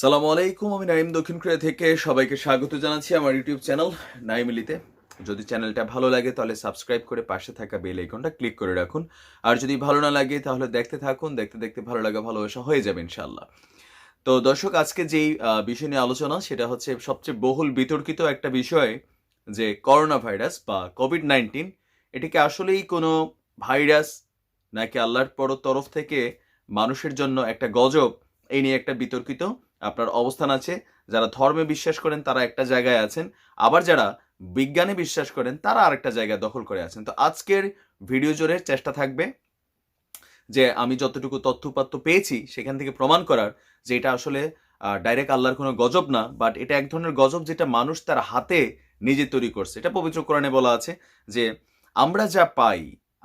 সালামু আলাইকুম, আমি নাইম দক্ষিণ কোরিয়া থেকে সবাইকে স্বাগত জানাচ্ছি আমার ইউটিউব চ্যানেল নাইমিলিতে যদি চ্যানেলটা ভালো লাগে তাহলে সাবস্ক্রাইব করে পাশে থাকা বেল আইকনটা ক্লিক করে রাখুন। আর যদি ভালো না লাগে তাহলে দেখতে থাকুন, দেখতে দেখতে ভালো লাগা ভালোবাসা হয়ে যাবে ইনশাল্লাহ তো দর্শক, আজকে যেই বিষয় নিয়ে আলোচনা, সেটা হচ্ছে সবচেয়ে বহুল বিতর্কিত একটা বিষয় যে করোনা ভাইরাস বা কোভিড নাইন্টিন, এটিকে আসলেই কোনো ভাইরাস নাকি আল্লাহর পর তরফ থেকে মানুষের জন্য একটা গজব, এই নিয়ে একটা বিতর্কিত। আপনার অবস্থান আছে, যারা ধর্মে বিশ্বাস করেন তারা একটা জায়গায় আছেন, আবার যারা বিজ্ঞানে বিশ্বাস করেন তারা আরেকটা জায়গায় দখল করে আছেন। তো আজকের ভিডিও জোরের চেষ্টা থাকবে যে আমি যতটুকু তথ্যপাত্য পেয়েছি সেখান থেকে প্রমাণ করার যে এটা আসলে ডাইরেক্ট আল্লাহর কোনো গজব না বাট এটা এক ধরনের গজব যেটা মানুষ তার হাতে নিজে তৈরি করছে। এটা পবিত্র কোরআনে বলা আছে যে, আমরা যা পাই,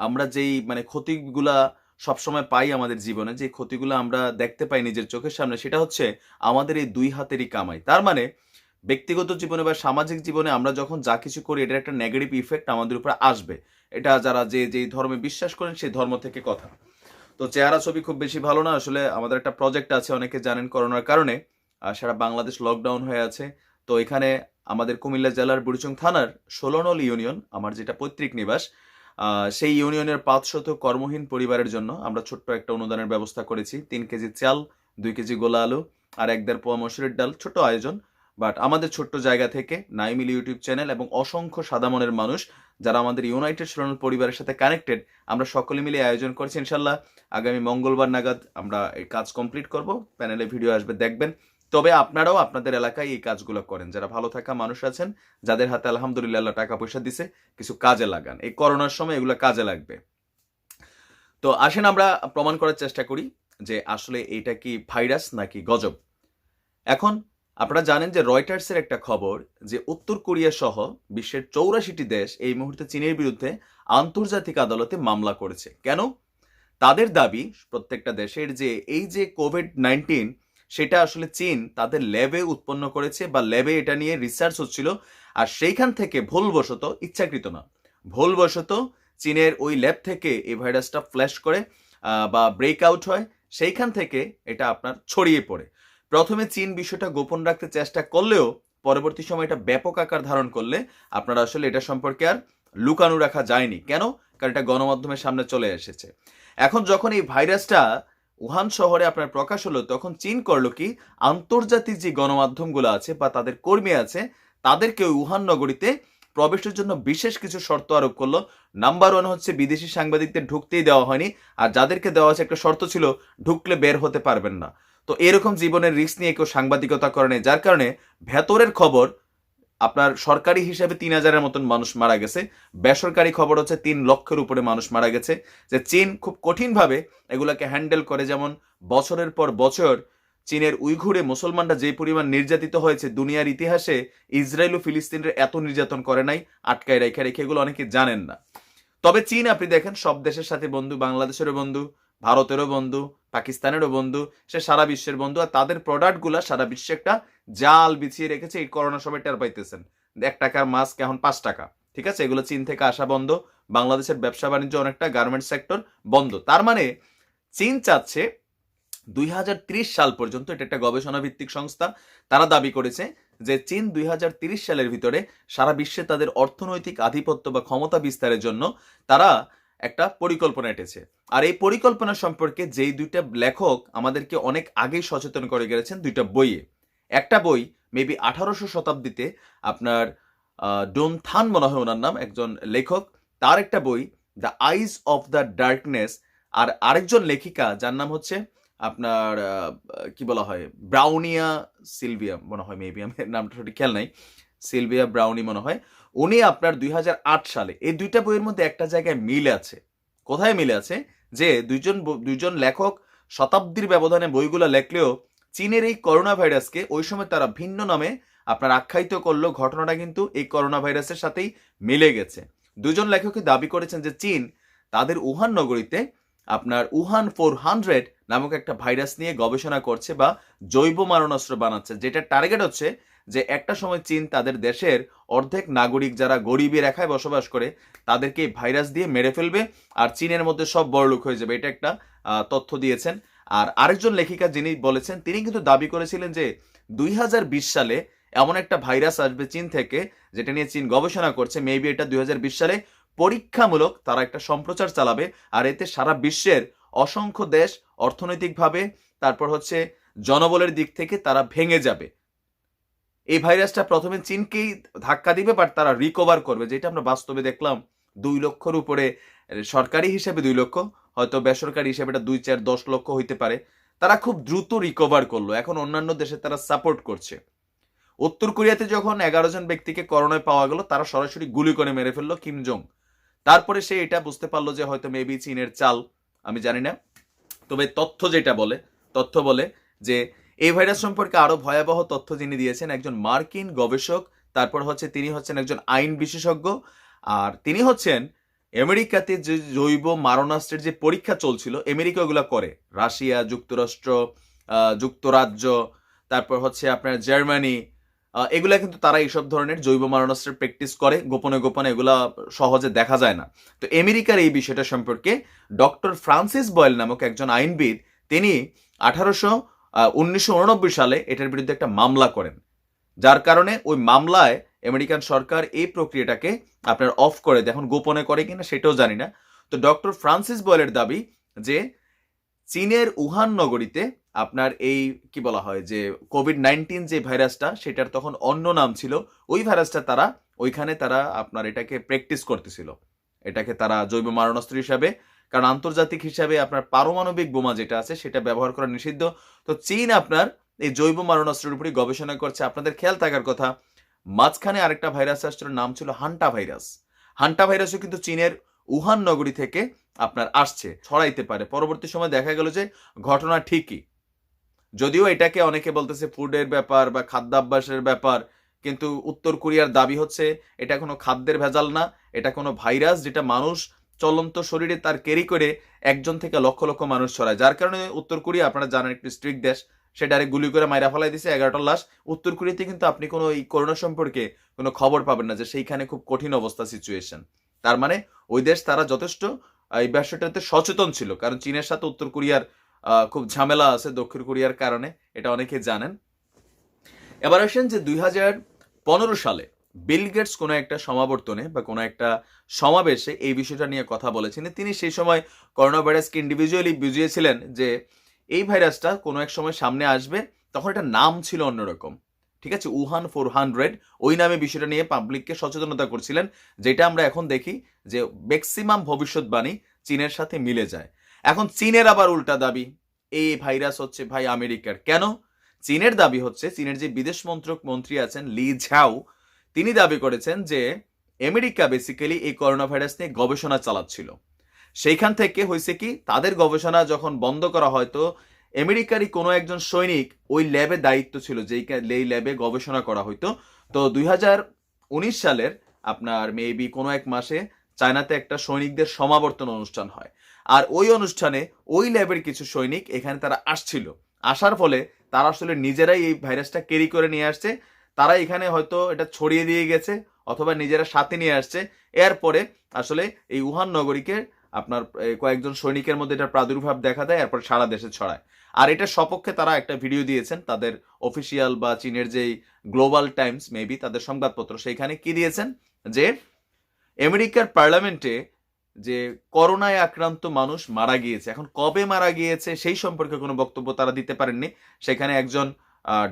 আমরা যেই মানে ক্ষতিগুলা সবসময় পাই আমাদের জীবনে যে ক্ষতিগুলো আমরা দেখতে পাই নিজের চোখের সামনে, সেটা হচ্ছে আমাদের এই দুই হাতেরই কামাই। তার মানে ব্যক্তিগত জীবনে বা সামাজিক জীবনে আমরা যখন যা কিছু করি, এটার একটা নেগেটিভ ইফেক্ট আমাদের উপরে আসবে। এটা যারা যে যেই ধর্মে বিশ্বাস করেন সেই ধর্ম থেকে কথা। তো চেহারা ছবি খুব বেশি ভালো না, আসলে আমাদের একটা প্রজেক্ট আছে, অনেকে জানেন করোনার কারণে। সারা বাংলাদেশ লকডাউন হয়ে আছে। তো এখানে আমাদের কুমিল্লা জেলার বুড়িচং থানার ষোলনল ইউনিয়ন, আমার যেটা পৈতৃক নিবাস সেই ইউনিয়নের পাঁচশত কর্মহীন পরিবারের জন্য আমরা ছোট্ট একটা অনুদানের ব্যবস্থা করেছি। তিন কেজি চাল, দুই কেজি গোলা আলু আর এক দেড় পোয়া মসুরের ডাল। ছোট আয়োজন, বাট আমাদের ছোট্ট জায়গা থেকে নাইমিল ইউটিউব চ্যানেল এবং অসংখ্য সাদা মনের মানুষ যারা আমাদের ইউনাইটেড সোনাল পরিবারের সাথে কানেক্টেড, আমরা সকলে মিলে আয়োজন করছি ইনশাল্লাহ আগামী মঙ্গলবার নাগাদ আমরা এই কাজ কমপ্লিট করব। প্যানেলে ভিডিও আসবে, দেখবেন। তবে আপনারাও আপনাদের এলাকায় এই কাজগুলো করেন। যারা ভালো থাকা মানুষ আছেন, যাদের হাতে আলহামদুলিল্লাহ টাকা পয়সা দিছে, কিছু কাজে লাগান। এই করোনার সময় এগুলো কাজে লাগবে। তো আসেন আমরা প্রমাণ করার চেষ্টা করি যে আসলে এটা কি ভাইরাস নাকি গজব। এখন আপনারা জানেন যে রয়টার্সের একটা খবর যে উত্তর কোরিয়া সহ বিশ্বের চৌরাশিটি দেশ এই মুহূর্তে চীনের বিরুদ্ধে আন্তর্জাতিক আদালতে মামলা করেছে। কেন? তাদের দাবি প্রত্যেকটা দেশের যে এই যে কোভিড নাইন্টিন সেটা আসলে চীন তাদের ল্যাবে উৎপন্ন করেছে বা ল্যাবে এটা নিয়ে রিসার্চ হচ্ছিল। আর সেইখান থেকে ভুলবশত, ইচ্ছাকৃত না, ভুলবশত চীনের ওই ল্যাব থেকে এই ভাইরাসটা ফ্ল্যাশ করে বা ব্রেক আউট হয়, সেইখান থেকে এটা আপনার ছড়িয়ে পড়ে। প্রথমে চীন বিষয়টা গোপন রাখতে চেষ্টা করলেও পরবর্তী সময় এটা ব্যাপক আকার ধারণ করলে আপনারা আসলে এটা সম্পর্কে আর লুকানো রাখা যায়নি। কেন? কারণ এটা গণমাধ্যমের সামনে চলে এসেছে। এখন যখন এই ভাইরাসটা উহান শহরে আপনার প্রকাশ হলো, তখন চীন করল কি, আন্তর্জাতিক যে গণমাধ্যমগুলো আছে বা তাদের কর্মী আছে, তাদেরকে উহান নগরীতে প্রবেশের জন্য বিশেষ কিছু শর্ত আরোপ করল। নাম্বার ওয়ান হচ্ছে বিদেশি সাংবাদিকদের ঢুকতেই দেওয়া হয়নি, আর যাদেরকে দেওয়া হয়েছে একটা শর্ত ছিল, ঢুকলে বের হতে পারবেন না। তো এরকম জীবনের রিস্ক নিয়ে কেউ সাংবাদিকতা করে যার কারণে ভেতরের খবর আপনার সরকারি হিসাবে তিন হাজারের মতন মানুষ মারা গেছে। বেসরকারি খবর হচ্ছে তিন লক্ষের উপরে মানুষ মারা গেছে। যে চীন খুব কঠিনভাবে এগুলাকে হ্যান্ডেল করে, যেমন বছরের পর বছর চীনের উইঘুরে মুসলমানরা যে পরিমাণ নির্যাতিত হয়েছে, দুনিয়ার ইতিহাসে ইসরায়েল ও ফিলিস্তিনের এত নির্যাতন করে নাই, আটকায় রেখে রেখে এগুলো অনেকে জানেন না। তবে চীন আপনি দেখেন, সব দেশের সাথে বন্ধু, বাংলাদেশেরও বন্ধু ভারতেরও বন্ধু, পাকিস্তানেরও বন্ধু, সে সারা বিশ্বের বন্ধু, আর তাদের প্রোডাক্টগুলো সারা বিশ্বে একটা জাল বিছিয়ে রেখেছে এই করোনা সময় টের পাইতেছেন। এক টাকার মাস্ক এখন পাঁচ টাকা, ঠিক আছে? এগুলো চীন থেকে আসা বন্ধ, বাংলাদেশের ব্যবসা বাণিজ্য অনেকটা গার্মেন্ট সেক্টর বন্ধ। তার মানে চীন চাচ্ছে দুই সাল পর্যন্ত, এটা একটা গবেষণা ভিত্তিক সংস্থা, তারা দাবি করেছে যে চীন দুই সালের ভিতরে সারা বিশ্বে তাদের অর্থনৈতিক আধিপত্য বা ক্ষমতা বিস্তারের জন্য তারা একটা পরিকল্পনা এঁটেছে। আর এই পরিকল্পনা সম্পর্কে যেই দুইটা লেখক আমাদেরকে অনেক আগেই সচেতন করে গেছেন দুইটা বইয়ে। একটা বই মেবি আঠারোশো শতাব্দীতে আপনার ডোন থান মনে হয় ওনার নাম, একজন লেখক। তার একটা বই, the eyes of the darkness. আর আরেকজন লেখিকা যার নাম হচ্ছে আপনার কি বলা হয়, ব্রাউনিয়া সিলভিয়া মনে হয়, মেবি, আমি নামটা সঠিক খেয়াল নাই। সিলভিয়া ব্রাউনি মনে হয়। উনি আপনার দুই হাজার আট সালে, এই দুইটা বইয়ের মধ্যে একটা জায়গায় মিল আছে। কোথায় মিল আছে? যে দুইজন দুইজন লেখক শতাব্দীর ব্যবধানে বইগুলো লেখলেও চীনের এই করোনা ভাইরাসকে ওই সময় তারা ভিন্ন নামে আপনার আখ্যায়িত করল। ঘটনাটা কিন্তু এই করোনা ভাইরাসের সাথেই মিলে গেছে। দুজন লেখকই দাবি করেছেন যে চীন তাদের উহান নগরীতে আপনার উহান ফোর হান্ড্রেড নামক একটা ভাইরাস নিয়ে গবেষণা করছে বা জৈব মারণাস্ত্র বানাচ্ছে, যেটার টার্গেট হচ্ছে যে একটা সময় চীন তাদের দেশের অর্ধেক নাগরিক যারা গরিবী রেখায় বসবাস করে তাদেরকে ভাইরাস দিয়ে মেরে ফেলবে আর চীনের মধ্যে সব বড়লোক হয়ে যাবে। এটা একটা তথ্য দিয়েছেন। আর আরেকজন লেখিকা যিনি বলেছেন, তিনি কিন্তু দাবি করেছিলেন যে দুই হাজার বিশ সালে এমন একটা ভাইরাস আসবে চীন থেকে, যেটা নিয়ে চীন গবেষণা করছে। মেবি এটা দুই হাজার বিশ সালে পরীক্ষামূলক তারা একটা সম্প্রচার চালাবে। আর এতে সারা বিশ্বের অসংখ্য দেশ অর্থনৈতিকভাবে, তারপর হচ্ছে জনবলের দিক থেকে তারা ভেঙে যাবে। এই ভাইরাসটা প্রথমে চীনকেই ধাক্কা দিবে বাট তারা রিকভার করবে, যেটা আমরা বাস্তবে দেখলাম দুই লক্ষর উপরে সরকারি হিসেবে দুই লক্ষ, হয়তো বেসরকারি হিসেবে এটা দুই, চার, দশ লক্ষ হইতে পারে। তারা খুব দ্রুত রিকভার করল, এখন অন্যান্য দেশে তারা সাপোর্ট করছে। উত্তর কোরিয়াতে যখন এগারো জন ব্যক্তিকে করোনায় পাওয়া গেল, তারা সরাসরি গুলি করে মেরে ফেলল কিম জং। তারপরে সে এটা বুঝতে পারল যে হয়তো মেবি চীনের চাল, আমি জানি না। তবে তথ্য যেটা বলে, তথ্য বলে যে এই ভাইরাস সম্পর্কে আরও ভয়াবহ তথ্য তিনি দিয়েছেন একজন মার্কিন গবেষক, তারপর হচ্ছে তিনি হচ্ছেন একজন আইন বিশেষজ্ঞ, আর তিনি হচ্ছেন আমেরিকাতে যে জৈব মারণাস্ত্রের যে পরীক্ষা চলছিল, আমেরিকা ওগুলো করে। রাশিয়া, যুক্তরাষ্ট্র যুক্তরাজ্য, তারপর হচ্ছে আপনার জার্মানি এগুলা কিন্তু তারা এইসব ধরনের জৈব মারণাস্ত্রের প্র্যাকটিস করে, গোপনে গোপনে এগুলা সহজে দেখা যায় না। তো আমেরিকার এই বিষয়টা সম্পর্কে ডক্টর ফ্রান্সিস বয়েল নামক একজন আইনবিদ, তিনি আঠারোশো উনিশশো উননব্বই সালে এটার বিরুদ্ধে একটা মামলা করেন। যার কারণে ওই মামলায় আমেরিকান সরকার এই প্রক্রিয়াটাকে আপনার অফ করে দেয়। এখন গোপনে করে কিনা সেটাও জানি না। তো ডক্টর ফ্রান্সিস বয়েলের দাবি যে চীনের উহান নগরীতে আপনার এই কি বলা হয় যে কোভিড নাইন্টিন যে ভাইরাসটা, সেটার তখন অন্য নাম ছিল। ওই ভাইরাসটা তারা, ওইখানে তারা আপনার এটাকে প্র্যাকটিস করতেছিল। এটাকে তারা জৈব মারণাস্ত্র হিসাবে কারণ আন্তর্জাতিক হিসাবে আপনার পারমাণবিক বোমা যেটা আছে সেটা ব্যবহার করা নিষিদ্ধ। তো চীন আপনার এই জৈব মারণাস্ত্রের উপরই গবেষণা করছে। আপনাদের খেয়াল থাকার কথা, মাঝখানে আরেকটা ভাইরাস আসছিল, নাম ছিল হান্টা ভাইরাস। হান্টা ভাইরাসও কিন্তু চীনের উহান নগরী থেকে আপনার আসছে, ছড়াইতে পারে। পরবর্তী সময় দেখা গেল যে ঘটনা ঠিকই। যদিও এটাকে অনেকে বলতেছে ফুডের ব্যাপার বা খাদ্যাভ্যাসের ব্যাপার, কিন্তু উত্তর কোরিয়ার দাবি হচ্ছে, এটা কোনো খাদ্যের ভেজাল না, এটা কোনো ভাইরাস যেটা মানুষ চলন্ত শরীরে তার ক্যারি করে একজন থেকে লক্ষ লক্ষ মানুষ ছড়ায়। যার কারণে উত্তর কোরিয়া, আপনারা জানেন, একটি স্ট্রিক্ট দেশ, সে ডাইরেক্ট গুলি করে মাইরা ফেলাই দিছে এগারোটা লাশ। উত্তর কোরিয়াতে কিন্তু আপনি কোনো এই করোনা সম্পর্কে কোনো খবর পাবেন না যে সেইখানে খুব কঠিন অবস্থা সিচুয়েশন তার মানে ওই দেশ তারা যথেষ্ট এই ব্যবসাটাতে সচেতন ছিল। কারণ চীনের সাথে উত্তর কোরিয়ার খুব ঝামেলা আছে দক্ষিণ কোরিয়ার কারণে, এটা অনেকে জানেন। এবার আসেন যে দুই হাজার পনেরো সালে বিল গেটস কোনো একটা সমাবর্তনে বা কোনো একটা সমাবেশে এই বিষয়টা নিয়ে কথা বলেছেন। তিনি সেই সময় করোনা ভাইরাসকে ইন্ডিভিজুয়ালি বুঝিয়েছিলেন যে এই ভাইরাসটা কোনো এক সময় সামনে আসবে, তখন এটা নাম ছিল অন্যরকম। ঠিক আছে? উহান ফোর হান্ড্রেড, ওই নামে বিষয়টা নিয়ে পাবলিককে সচেতনতা করছিলেন, যেটা আমরা এখন দেখি যে ম্যাক্সিমাম ভবিষ্যৎবাণী চীনের সাথে মিলে যায়। এখন চীনের আবার উল্টা দাবি, এই ভাইরাস হচ্ছে ভাই আমেরিকার। কেন? চীনের দাবি হচ্ছে, চীনের যে বিদেশ মন্ত্রক মন্ত্রী আছেন লি ঝাও তিনি দাবি করেছেন যে, আমেরিকা বেসিক্যালি এই করোনা ভাইরাস নিয়ে গবেষণা চালাচ্ছিল। সেইখান থেকে হয়েছে কি, তাদের গবেষণা যখন বন্ধ করা হয়তো আমেরিকারই কোনো একজন সৈনিক ওই ল্যাবে দায়িত্ব ছিল, যেই এই ল্যাবে গবেষণা করা হইতো। তো দুই সালের আপনার মেবি কোনো এক মাসে চায়নাতে একটা সৈনিকদের সমাবর্তন অনুষ্ঠান হয়। আর ওই অনুষ্ঠানে ওই ল্যাবের কিছু সৈনিক এখানে তারা আসছিল। আসার ফলে তারা আসলে নিজেরাই এই ভাইরাসটা ক্যারি করে নিয়ে আসছে। তারা এখানে হয়তো এটা ছড়িয়ে দিয়ে গেছে অথবা নিজেরা সাথে নিয়ে আসছে। এরপরে আসলে এই উহান নগরীকে আপনার কয়েকজন সৈনিকের মধ্যে এটার প্রাদুর্ভাব দেখা দেয়, এরপর সারা দেশে ছড়ায়। আর এটার সপক্ষে তারা একটা ভিডিও দিয়েছেন, তাদের অফিসিয়াল বা চীনের যেই গ্লোবাল টাইমস, মেবি তাদের সংবাদপত্র, সেইখানে কি দিয়েছেন যে আমেরিকার পার্লামেন্টে যে করোনায় আক্রান্ত মানুষ মারা গিয়েছে, এখন কবে মারা গিয়েছে সেই সম্পর্কে কোনো বক্তব্য তারা দিতে পারেননি। সেখানে একজন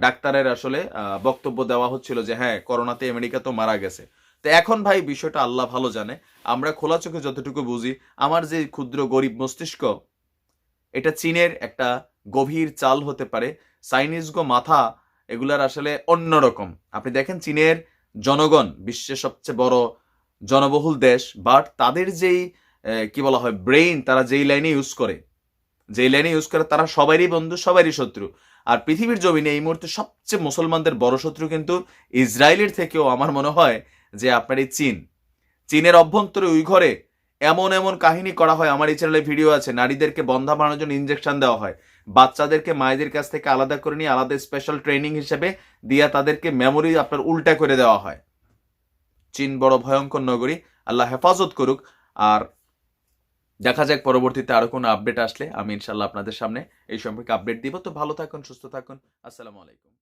ডাক্তারের আসলে বক্তব্য দেওয়া হচ্ছিল যে হ্যাঁ করোনাতে আমেরিকা তো মারা গেছে। তো এখন ভাই বিষয়টা আল্লাহ ভালো জানে, আমরা খোলা চোখে যতটুকু বুঝি, আমার যে ক্ষুদ্র গরিব মস্তিষ্ক, এটা চীনের একটা গভীর চাল হতে পারে, চাইনিজ গো মাথা এগুলার আসলে অন্যরকম আপনি দেখেন চীনের জনগণ, বিশ্বের সবচেয়ে বড় জনবহুল দেশ বাট তাদের যেই কি বলা হয় ব্রেইন তারা যেই লাইনে ইউজ করে যেই লাইনে ইউজ করে তারা সবারই বন্ধু, সবারই শত্রু। আর পৃথিবীর জমিনে এই মুহূর্তে সবচেয়ে মুসলমানদের বড় শত্রু কিন্তু ইসরায়েলের থেকেও আমার মনে হয় যে আপনার এই চীন। চীনের অভ্যন্তরে ওই ঘরে এমন এমন কাহিনী করা হয়। আমার এই চ্যানেলে ভিডিও আছে। নারীদেরকে বন্ধা বানানোর জন্য ইঞ্জেকশন দেওয়া হয়। বাচ্চাদেরকে মায়েদের কাছ থেকে আলাদা করে নিয়ে আলাদা স্পেশাল ট্রেনিং হিসেবে দিয়া তাদেরকে মেমোরি আপনার উল্টা করে দেওয়া হয়। চীন বড় ভয়ঙ্কর নগরী। আল্লাহ হেফাজত করুক। আর দেখা যাক পরবর্তীতে আরও কোনো আপডেট আসলে। আমি ইনশাল্লাহ আপনাদের সামনে এই সম্পর্কে আপডেট দিব। তো ভালো থাকুন, সুস্থ থাকুন। আসসালামু আলাইকুম।